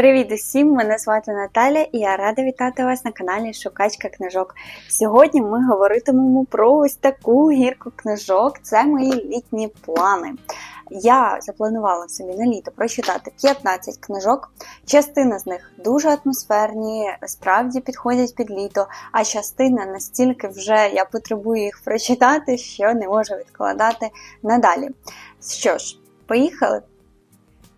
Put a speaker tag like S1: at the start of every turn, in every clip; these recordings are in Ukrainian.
S1: Привіт усім! Мене звати Наталя і я рада вітати вас на каналі Шукачка книжок. Сьогодні ми говоритимемо про ось таку гірку книжок. Це мої літні плани. Я запланувала собі на літо прочитати 15 книжок. Частина з них дуже атмосферні, справді підходять під літо, а частина настільки вже я потребую їх прочитати, що не можу відкладати надалі. Що ж, поїхали!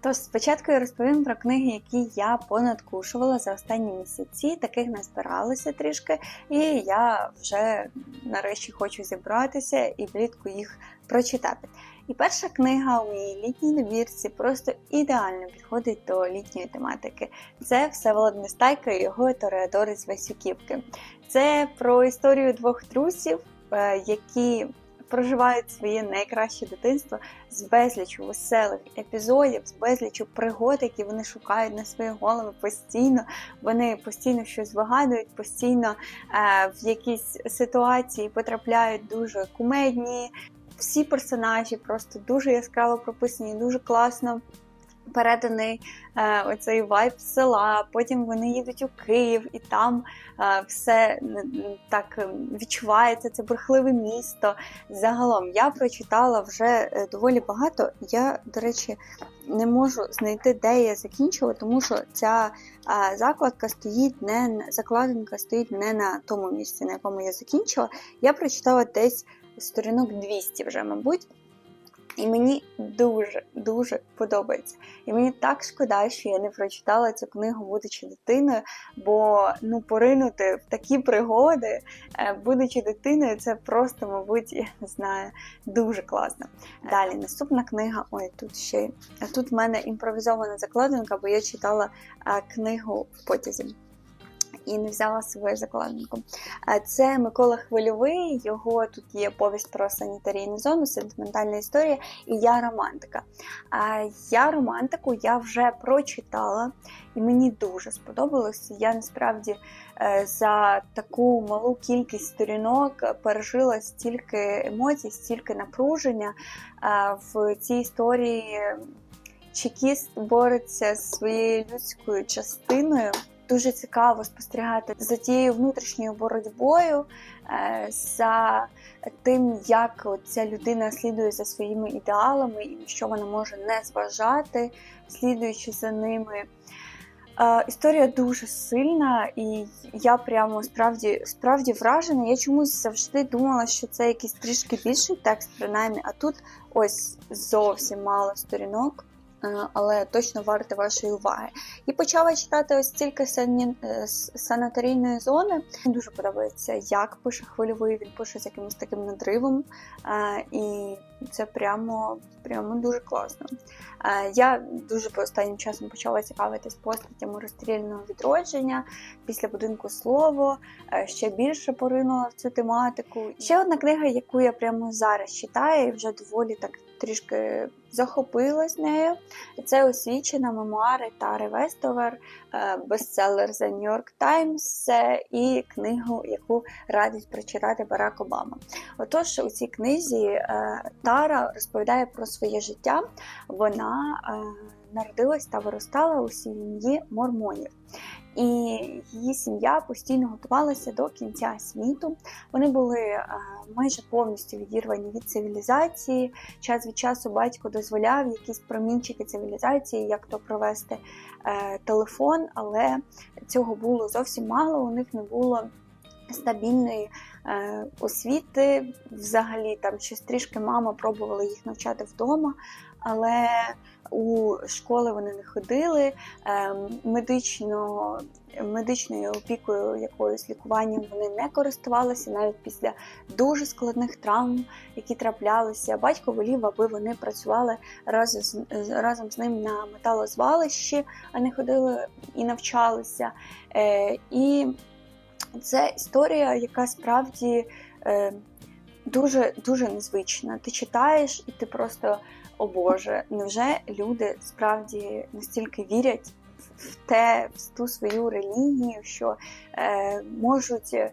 S1: Тож спочатку я розповім про книги, які я понадкушувала за останні місяці. Таких назбиралося трішки, і я вже нарешті хочу зібратися і влітку їх прочитати. І перша книга у моїй літній добірці просто ідеально підходить до літньої тематики. Це Всеволод Нестайка і його Тореадори з Васюківки. Це про історію двох друзів, е, які проживають своє найкраще дитинство з безлічу веселих епізодів, з безлічу пригод, які вони шукають на свої голови постійно. Вони постійно щось вигадують, постійно е, в якісь ситуації потрапляють дуже кумедні. Всі персонажі просто дуже яскраво прописані, дуже класно переданий е, оцей вайб села. Потім вони їдуть у Київ, і там е, все так відчувається. Це брехливе місто. Загалом я прочитала вже е, доволі багато. Я, до речі, не можу знайти, де я закінчила, тому що ця е, закладка стоїть не закладинка стоїть не на тому місці, на якому я закінчила. Я прочитала десь сторінок 200 вже, мабуть. І мені дуже-дуже подобається. І мені так шкода, що я не прочитала цю книгу, будучи дитиною, бо ну поринути в такі пригоди, е, будучи дитиною, це просто, мабуть, я не знаю, дуже класно. Далі, наступна книга. Ой, тут ще тут в мене імпровізована закладинка, бо я читала е, книгу в потязі і не взяла свою закладинку. Це Микола Хвильовий, його тут є повість про санітарійну зону, сентиментальна історія, і я романтика. Я романтику я вже прочитала, і мені дуже сподобалося. Я насправді е, за таку малу кількість сторінок пережила стільки емоцій, стільки напруження в цій історії. Чекіст бореться з своєю людською частиною дуже цікаво спостерігати за тією внутрішньою боротьбою, е, за тим, як ця людина слідує за своїми ідеалами і що вона може не зважати, слідуючи за ними. Е, історія дуже сильна, і я прямо справді справді вражена. Я чомусь завжди думала, що це якийсь трішки більший текст, принаймні, а тут ось зовсім мало сторінок. Е, але точно варте вашої уваги. І почала читати ось тільки. Е, санаторійної зони. Мені дуже подобається, як пише хвильовий, він пише з якимось таким надривом. Е, і це прямо прямо дуже класно. Я дуже по останнім часом почала цікавитись постатями розстрільного відродження після будинку слово, ще більше поринула в цю тематику. Ще одна книга, яку я прямо зараз читаю, і вже доволі так трішки захопилась нею. Це освічена мемуари Тари Вестовер, е, бестселер The New York Times і книгу, яку радить прочитати Барак Обама. Отож, у цій книзі е, Тара розповідає про своє життя. Вона е, народилась та виростала у сім'ї мормонів і її сім'я постійно готувалася до кінця світу. Вони були е, майже повністю відірвані від цивілізації. Час від часу батько дозволяв якісь промінчики цивілізації, як то провести е, телефон, але цього було зовсім мало. У них не було. Стабільної е, освіти, взагалі там щось трішки мама пробувала їх навчати вдома, але у школи вони не ходили, ем, медично, медичною опікою, якоюсь лікуванням вони не користувалися навіть після дуже складних травм, які траплялися. Батько волів, аби вони працювали разом разом з ним на металозвалищі, а не ходили і навчалися. Е, і це історія, яка справді е, дуже дуже незвична. Ти читаєш, і ти просто о Боже, невже люди справді настільки вірять в те, в ту свою релігію, що е, можуть е,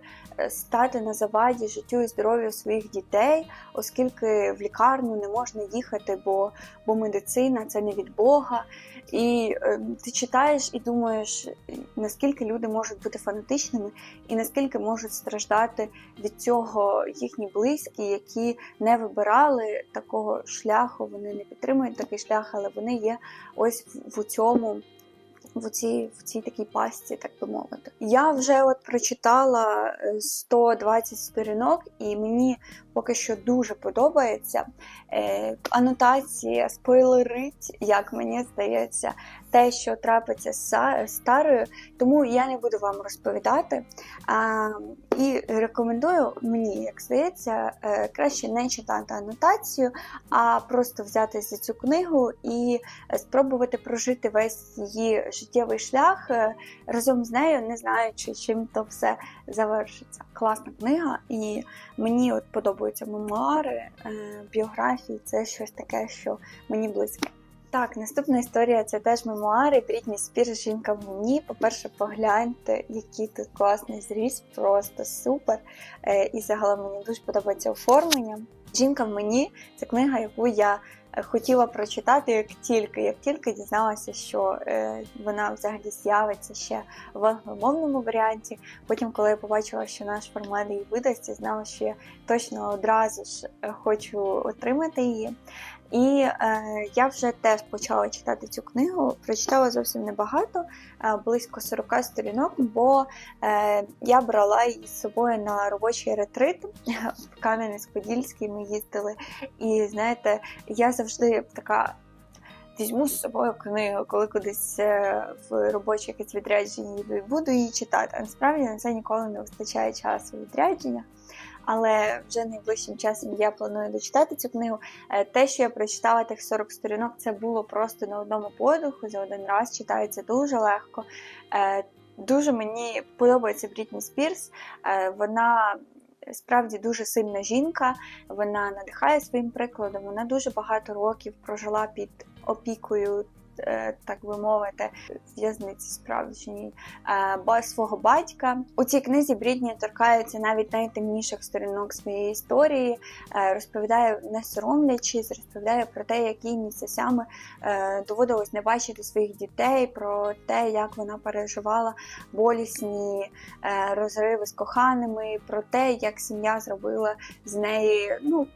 S1: стати на заваді життю і здоров'ю своїх дітей, оскільки в лікарню не можна їхати, бо, бо медицина це не від Бога. І е, ти читаєш і думаєш, наскільки люди можуть бути фанатичними, і наскільки можуть страждати від цього їхні близькі, які не вибирали такого шляху, вони не підтримують такий шлях, але вони є ось в, в цьому. В цій, в цій такій пасті, так би мовити. Я вже от прочитала 120 сторінок, і мені поки що дуже подобається е, анотація, спойлерить, як мені здається, те, що трапиться з старою. Тому я не буду вам розповідати. А, І рекомендую мені, як здається, е, краще не читати анотацію, а просто взяти за цю книгу і спробувати прожити весь її життєвий шлях е, разом з нею, не знаючи, чим то все завершиться. Класна книга, і мені от подобаються мемуари, е, біографії. Це щось таке, що мені близьке. Так, наступна історія це теж мемуари. Брітні Спірс жінка в мені. По-перше, погляньте, який тут класний зріз, просто супер. Е, і загалом мені дуже подобається оформлення. Жінка в мені це книга, яку я хотіла прочитати як тільки, як тільки дізналася, що е, вона взагалі з'явиться ще в англомовному варіанті. Потім, коли я побачила, що наш формат її видасть, знала, що я точно одразу ж е, хочу отримати її. І е, я вже теж почала читати цю книгу. Прочитала зовсім небагато, е, близько 40 сторінок, бо е, я брала її з собою на робочий ретрит в Кам'янець-Подільський. Ми їздили. І знаєте, я завжди така. Візьму з собою книгу, коли кудись е, в робоче якесь і буду її читати. А насправді на це ніколи не вистачає часу відрядження але вже найближчим часом я планую дочитати цю книгу. Е, те, що я прочитала тих 40 сторінок, це було просто на одному подиху, за один раз читається дуже легко. Е, дуже мені подобається Брітні Спірс. Е, вона справді дуже сильна жінка, вона надихає своїм прикладом. Вона дуже багато років прожила під опікою так би мовити, в'язниці справжній е, свого батька. У цій книзі Брідні торкається навіть найтемніших сторінок своєї історії, е, розповідає не соромлячись, розповідає про те, як їй місяцями доводилось не бачити своїх дітей, про те, як вона переживала болісні розриви з коханими, про те, як сім'я зробила з неї ну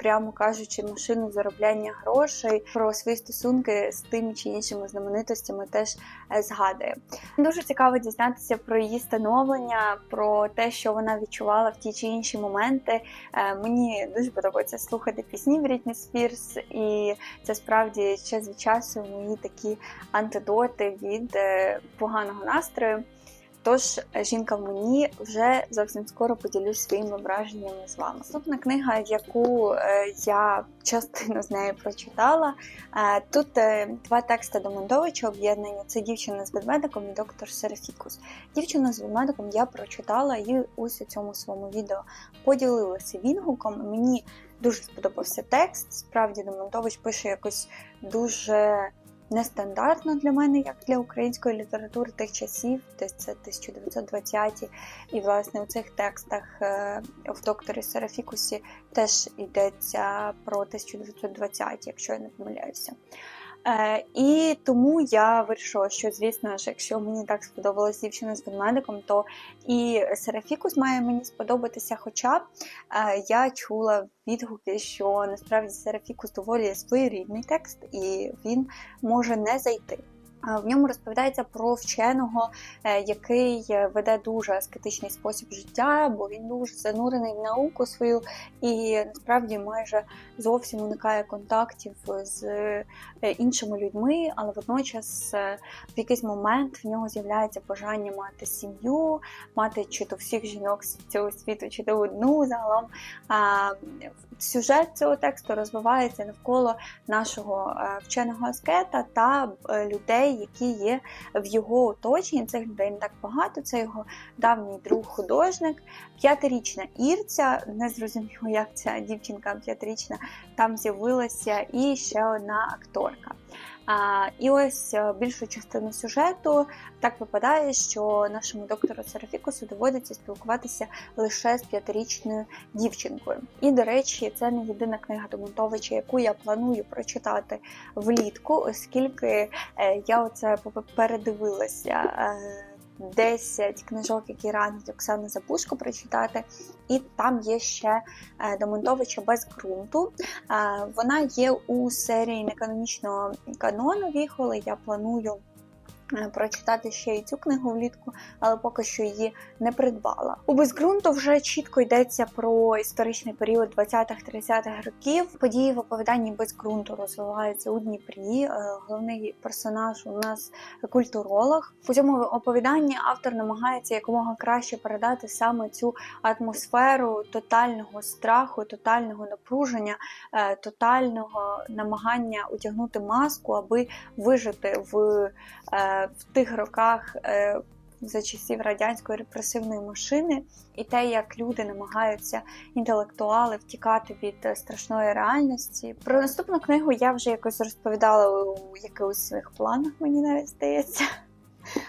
S1: прямо кажучи, машину заробляння грошей про свої стосунки з тими чи іншими знаменитостями теж е, згадує. Дуже цікаво дізнатися про її становлення, про те, що вона відчувала в ті чи інші моменти. Е, мені дуже подобається слухати пісні Брітні Спірс, і це справді час від часу мої такі антидоти від е, поганого настрою. Тож, жінка в мені вже зовсім скоро поділюсь своїми враженнями з вами. Наступна книга, яку е, я частину з нею прочитала. Е, тут е, два тексти до об'єднані: це дівчина з ведмедиком і доктор Серафікус. Дівчина з ведмедиком я прочитала і ось у цьому своєму відео поділилася відгуком. Мені дуже сподобався текст. Справді Домонтович пише якось дуже нестандартно для мене, як для української літератури тих часів, десь це 1920-ті. І, власне, у цих текстах е, в докторі Серафікусі теж йдеться про 1920 якщо я не помиляюся. Е, І тому я вирішила, що, звісно ж, якщо мені так сподобалась дівчина з бенмедиком, то і Серафікус має мені сподобатися. Хоча е, я чула відгуки, що насправді Серафікус доволі своєрідний текст, і він може не зайти. В ньому розповідається про вченого, е, який веде дуже аскетичний спосіб життя, бо він дуже занурений в науку свою і насправді майже зовсім уникає контактів з е, іншими людьми, але водночас е, в якийсь момент в нього з'являється бажання мати сім'ю, мати чи то всіх жінок цього світу, чи то одну загалом. Сюжет цього тексту розвивається навколо нашого вченого аскета та людей людей, які є в його оточенні. Цих людей не так багато. Це його давній друг художник, п'ятирічна Ірця. Не зрозуміло, як ця дівчинка п'ятирічна там з'явилася, і ще одна акторка. І ось е, більшу частину сюжету так випадає, що нашому доктору Серафікусу доводиться спілкуватися лише з п'ятирічною дівчинкою. І, до речі, це не єдина книга Домонтовича, яку я планую прочитати влітку, оскільки е, я оце передивилася. Е, 10 книжок, які радить Оксана Запушко прочитати, і там є ще е, Домонтовича без ґрунту. Е, Вона є у серії неканонічного канону Віхоли. Я планую. Е, Прочитати ще й цю книгу влітку, але поки що її не придбала. У безґрунту вже чітко йдеться про історичний період 20-30-х років. Події в оповіданні безґрунту розвиваються у Дніпрі. Е, Головний персонаж у нас культуролог. У цьому оповіданні автор намагається якомога краще передати саме цю атмосферу тотального страху, тотального напруження, е, тотального намагання утягнути маску, аби вижити в, в тих роках. е, За часів радянської репресивної машини, і те, як люди намагаються інтелектуали втікати від е, страшної реальності. Про наступну книгу я вже якось розповідала у якихось своїх планах, мені навіть здається.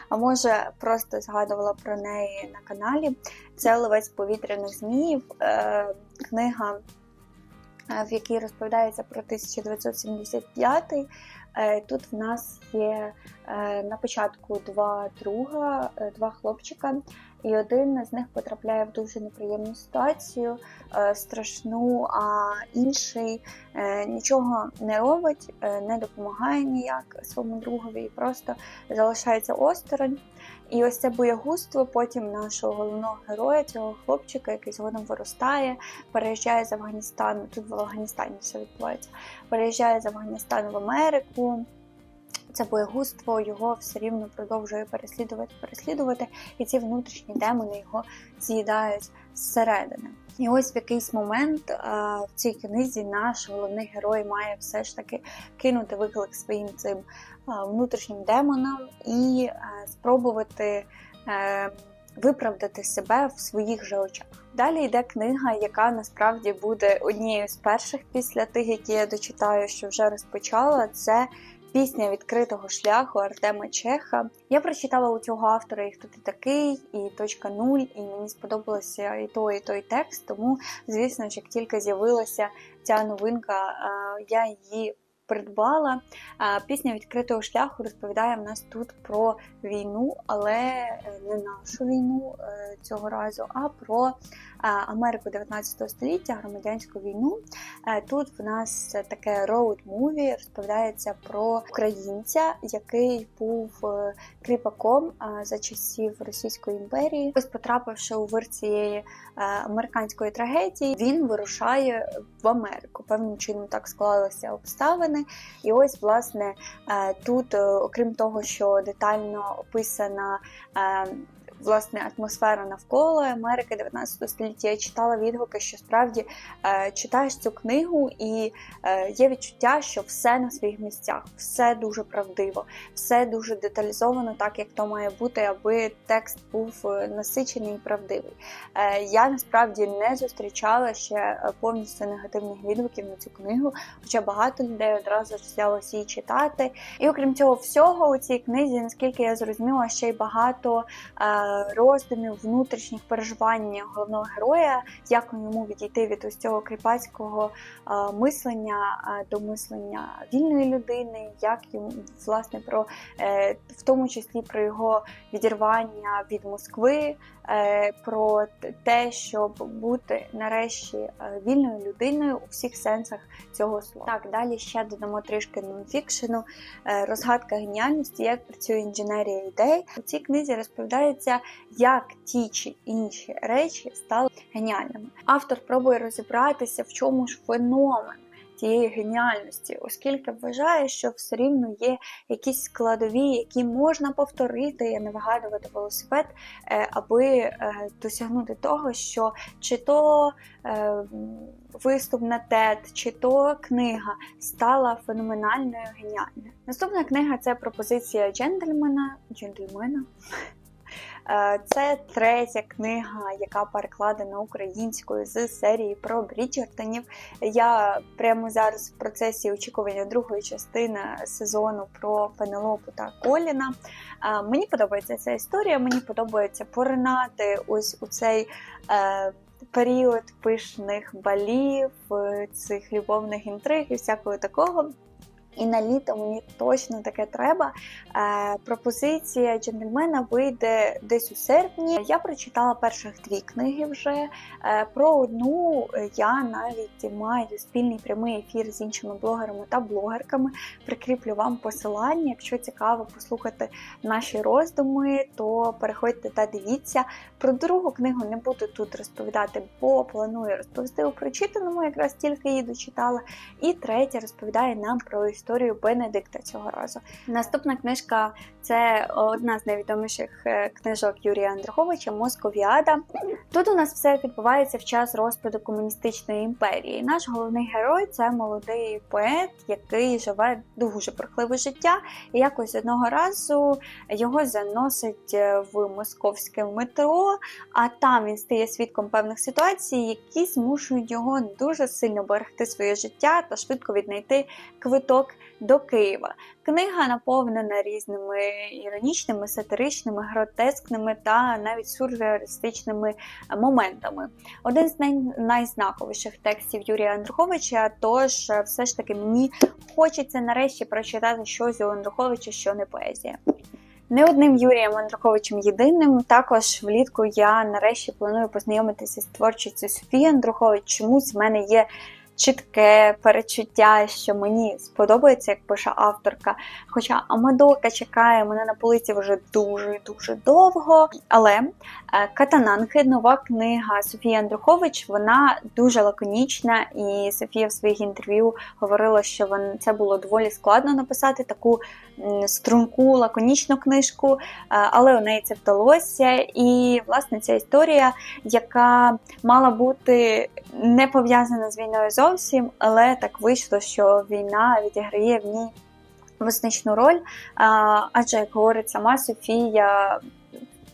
S1: А може, просто згадувала про неї на каналі. Це Ловець повітряних зміїв, е, книга, в якій розповідається про 1975. Е, Тут в нас є е, на початку два друга, е, два хлопчика, і один з них потрапляє в дуже неприємну ситуацію, страшну, а інший нічого не робить, не допомагає ніяк своєму другові і просто залишається осторонь. І ось це боягузтво потім нашого головного героя, цього хлопчика, який згодом виростає, переїжджає з Афганістану. Тут в Афганістані все відбувається. Переїжджає з Афганістану в Америку. Це боягузтво його все рівно продовжує переслідувати, переслідувати, і ці внутрішні демони його з'їдають зсередини. І ось в якийсь момент а, в цій книзі наш головний герой має все ж таки кинути виклик своїм цим а, внутрішнім демонам і а, спробувати. е, Виправдати себе в своїх же очах. Далі йде книга, яка насправді буде однією з перших після тих, які я дочитаю, що вже розпочала. Це пісня відкритого шляху Артема Чеха. Я прочитала у цього автора і хто ти такий, і точка нуль, і мені сподобалося і той, і той текст. Тому, звісно як тільки з'явилася ця новинка, я її. Придбала пісня відкритого шляху розповідає в нас тут про війну, але не нашу війну е, цього разу, а про е, Америку 19 століття, громадянську війну. Е, Тут в нас таке роуд-муві розповідається про українця, який був е, кріпаком е, за часів Російської імперії. Ось потрапивши у вир цієї е, американської трагедії, він вирушає в Америку. Певним чином так склалися обставини. І ось, власне, е, тут, е, окрім того, що детально описана. Власне, атмосфера навколо Америки 19 століття. Я читала відгуки, що справді е, читаєш цю книгу, і е, є відчуття, що все на своїх місцях, все дуже правдиво, все дуже деталізовано, так як то має бути, аби текст був е, насичений і правдивий. Е, я насправді не зустрічала ще е, повністю негативних відгуків на цю книгу, хоча багато людей одразу взялося її читати. І окрім цього всього, у цій книзі, наскільки я зрозуміла, ще й багато е, роздумів внутрішніх переживань головного героя, як йому відійти від ось цього кріпацького е, мислення е, до мислення вільної людини, як йому власне про е, в тому числі про його відірвання від Москви, про те, щоб бути нарешті вільною людиною у всіх сенсах цього слова. Так, далі ще додамо трішки нонфікшену, розгадка геніальності, як працює інженерія ідей. У цій книзі розповідається, як ті чи інші речі стали геніальними. Автор пробує розібратися, в чому ж феномен. Тієї геніальності, оскільки вважає, що все рівно є якісь складові, які можна повторити, і не вигадувати велосипед, е, аби е, досягнути того, що чи то е, виступ на TED, чи то книга стала феноменальною геніальною. Наступна книга це пропозиція джентльмена, джентльмена Це третя книга, яка перекладена українською з серії про Бріджертонів. Я прямо зараз в процесі очікування другої частини сезону про Пенелопу та Коліна. Е, Мені подобається ця історія, мені подобається поринати ось у цей. е, Період пишних балів, е, цих любовних інтриг і всякого такого. І на літо мені точно таке треба. Е, пропозиція джентльмена вийде десь у серпні. Я прочитала перших дві книги вже. Е, про одну я навіть маю спільний прямий ефір з іншими блогерами та блогерками. Прикріплю вам посилання. Якщо цікаво послухати наші роздуми, то переходьте та дивіться. Про другу книгу не буду тут розповідати, бо планую розповісти у прочитаному, якраз тільки її дочитала. І третя розповідає нам про історію Бенедикта цього разу. Наступна книжка це одна з найвідоміших е, книжок Юрія Андруховича Московіада. Тут у нас все відбувається в час розпаду комуністичної імперії. Наш головний герой це молодий поет, який живе дуже бурхливе життя. І якось одного разу його заносить е, в московське метро, а там він стає свідком певних ситуацій, які змушують його дуже сильно берегти своє життя та швидко віднайти квиток до Києва. Книга наповнена різними іронічними, сатиричними, гротескними та навіть сюрреалістичними моментами. Один з най- найзнаковіших текстів Юрія Андруховича. Тож, е, все ж таки, мені хочеться нарешті прочитати щось у Андруховича, що не поезія. Не одним Юрієм Андруховичем єдиним. Також влітку я нарешті планую познайомитися з творчістю Софії Андрухович. Чомусь в мене є чітке перечуття, що мені сподобається, як пише авторка. Хоча Амадока чекає мене на полиці вже дуже дуже довго. Але е, Катананки, нова книга Софії Андрухович, вона дуже лаконічна, і Софія в своїх інтерв'ю говорила, що це було доволі складно написати таку струнку, лаконічну книжку, е, але у неї це вдалося. І власне ця історія, яка мала бути не пов'язана з війною зовсім, але так вийшло, що війна відіграє в ній визначну роль. Адже, як говорить сама Софія,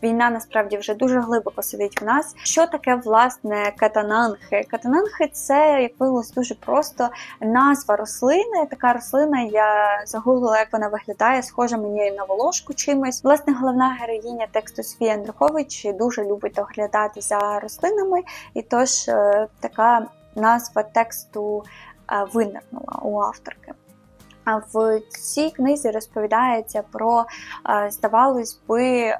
S1: війна насправді вже дуже глибоко сидить в нас. Що таке власне катананхи? Катананхи це, як виявилось, дуже просто назва рослини. Така рослина, я загуглила, як вона виглядає, схожа мені на волошку чимось. Власне, головна героїня тексту Софія Андрухович дуже любить доглядати за рослинами, і тож е, така назва тексту е, винирнула у авторки. В цій книзі розповідається про, е, здавалось би, е,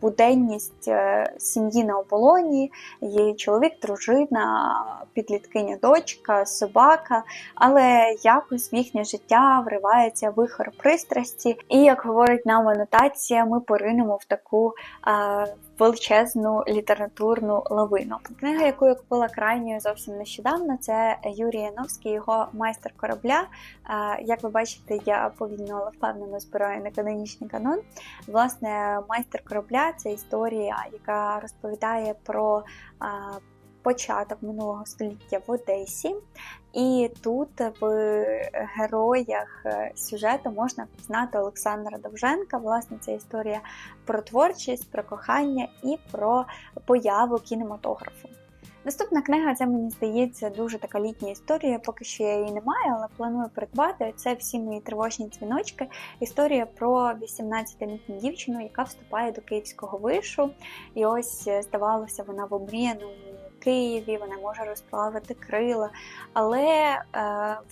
S1: буденність е, сім'ї на оболоні, її чоловік, дружина, підліткиня, дочка, собака, але якось в їхнє життя вривається вихор пристрасті. І як говорить нам анотація, ми поринемо в таку величезну літературну лавину. Книга, яку я купила крайньою зовсім нещодавно, це Юрій Яновський, його майстер корабля. Е, Як ви бачите, я повільно, впевнено збираю на канонічний канон. Власне, майстер корабля це історія, яка розповідає про е, початок минулого століття в Одесі. І тут в героях е, сюжету можна пізнати Олександра Довженка. Власне, це історія про творчість, про кохання і про появу кінематографу. Наступна книга, це мені здається дуже така літня історія. Поки що я її не маю, але планую придбати. Це всі мої тривожні дзвіночки. Історія про 18-літню дівчину, яка вступає до київського вишу. І ось е, здавалося, вона в омріяному Києві, вона може розплавити крила, але е,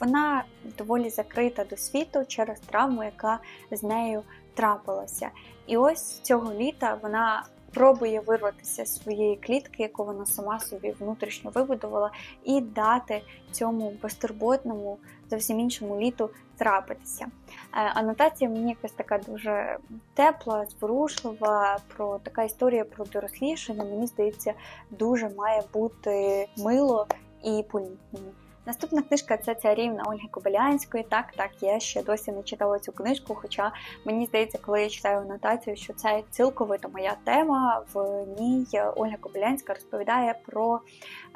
S1: вона доволі закрита до світу через травму, яка з нею трапилася. І ось цього літа вона пробує вирватися з своєї клітки, яку вона сама собі внутрішньо вибудувала, і дати цьому безтурботному, зовсім іншому літу трапитися. Е, Анотація мені якась така дуже тепла, зворушлива, про така історія про дорослішання. Мені здається, дуже має бути мило і по-літньому. Наступна книжка це царівна Ольги Кобилянської. Так, так, я ще досі не читала цю книжку, хоча мені здається, коли я читаю анотацію, що це цілковито моя тема. В ній Ольга Кобилянська розповідає про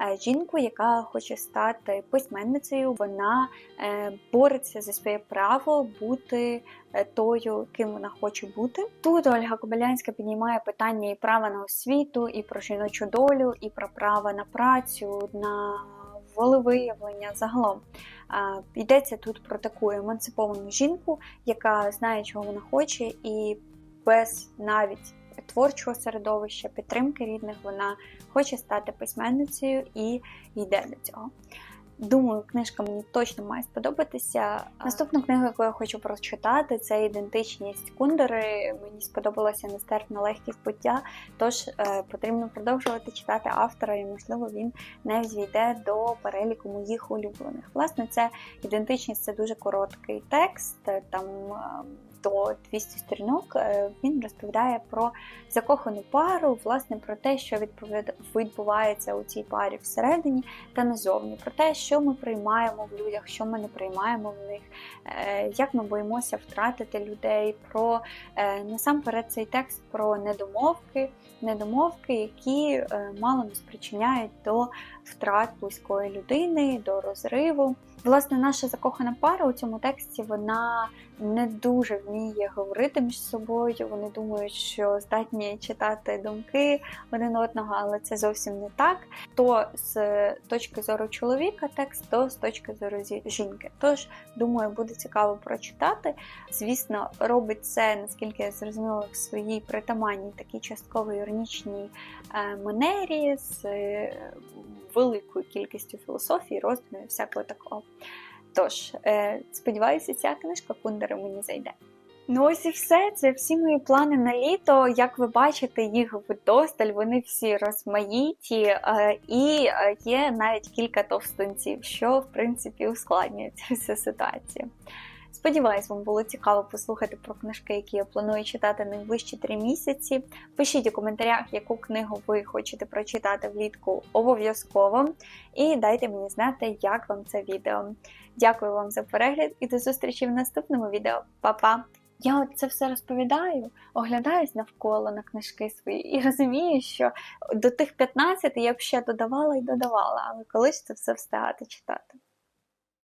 S1: е, жінку, яка хоче стати письменницею. Вона е, бореться за своє право бути е, тою, ким вона хоче бути. Тут Ольга Кобилянська піднімає питання і права на освіту, і про жіночу долю, і про право на працю, на волевиявлення загалом. Йдеться тут про таку емансиповану жінку, яка знає, чого вона хоче, і без навіть творчого середовища, підтримки рідних, вона хоче стати письменницею і йде до цього. Думаю, книжка мені точно має сподобатися. Наступну книгу, яку я хочу прочитати, це ідентичність Кундери. Мені сподобалася нестерпна легкість буття, тож е, потрібно продовжувати читати автора, і можливо він не війде до переліку моїх улюблених. Власне, це ідентичність це дуже короткий текст. Там е, до 200 сторінок е, він розповідає про закохану пару, власне, про те, що відбувається у цій парі всередині та назовні, про те, що ми приймаємо в людях, що ми не приймаємо в них, е, як ми боїмося втратити людей, про е, насамперед цей текст про недомовки, недомовки, які мало не спричиняють до втрат близької людини, до розриву. Власне, наша закохана пара у цьому тексті вона не дуже вміє говорити між собою. Вони думають, що здатні читати думки один одного, але це зовсім не так. То з точки зору чоловіка текст, то з точки зору жінки. Тож, думаю, буде цікаво прочитати. Звісно, робить це, наскільки я зрозуміла, в своїй притаманній такій частково іронічній е, манері. з великою кількістю філософії, роздумів, всякого такого. Тож, е, сподіваюся, ця книжка Кундери мені зайде. Ну, ось і все. Це всі мої плани на літо. Як ви бачите, їх вдосталь, вони всі розмаїті, е, і е, є навіть кілька товстунців, що в принципі ускладнює цю ситуацію. Сподіваюсь, вам було цікаво послухати про книжки, які я планую читати найближчі три місяці. Пишіть у коментарях, яку книгу ви хочете прочитати влітку обов'язково. І дайте мені знати, як вам це відео. Дякую вам за перегляд і до зустрічі в наступному відео. Па-па! Я от це все розповідаю, оглядаюсь навколо на книжки свої і розумію, що до тих 15 я б ще додавала і додавала, але колись це все встигати читати.